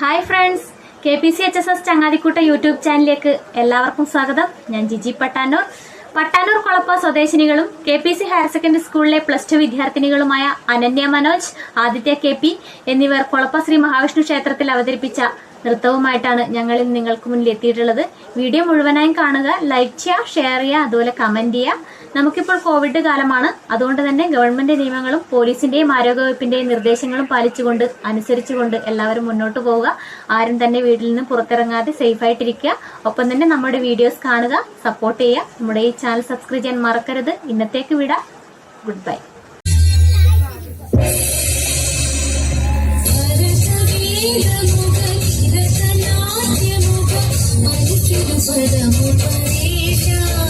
Hi friends. K P C H S S ചങ്ങാതിക്കൂട്ട YouTube ചാനലിലേക്ക് എല്ലാവർക്കും സ്വാഗതം. ഞാൻ Jiji Pattanur. Pattanur Kolappa സ്വദേശിനികളും K P C higher secondary സ്കൂളിലെ പ്ലസ് ടു വിദ്യാർത്ഥിനികളുമായ അനന്യ മനോജ് ആദിത്യ കെ പി എന്നിവർ കൊളപ്പ ശ്രീ മഹാവിഷ്ണു ക്ഷേത്രത്തിൽ അവതരിപ്പിച്ച നൃത്തവുമായിട്ടാണ് ഞങ്ങൾ നിങ്ങൾക്ക് മുന്നിൽ എത്തിയിട്ടുള്ളത്. വീഡിയോ മുഴുവനായും കാണുക ലൈക്ക് ചെയ്യുക ഷെയർ ചെയ്യുക അതുപോലെ കമന്റ് ചെയ്യുക. നമുക്കിപ്പോൾ കോവിഡ് കാലമാണ്. അതുകൊണ്ട് തന്നെ ഗവൺമെന്റ് നിയമങ്ങളും പോലീസിന്റെയും ആരോഗ്യവകുപ്പിന്റെയും നിർദ്ദേശങ്ങളും പാലിച്ചുകൊണ്ട് അനുസരിച്ചുകൊണ്ട് എല്ലാവരും മുന്നോട്ട് പോവുക. ആരും തന്നെ വീട്ടിൽ നിന്ന് പുറത്തിറങ്ങാതെ സേഫ് ആയിട്ടിരിക്കുക. ഒപ്പം തന്നെ നമ്മുടെ വീഡിയോസ് കാണുക സപ്പോർട്ട് ചെയ്യുക. നമ്മുടെ ഈ ചാനൽ സബ്സ്ക്രൈബ് ചെയ്യാൻ മറക്കരുത്. ഇന്നത്തേക്ക് വിടാം. Good bye You.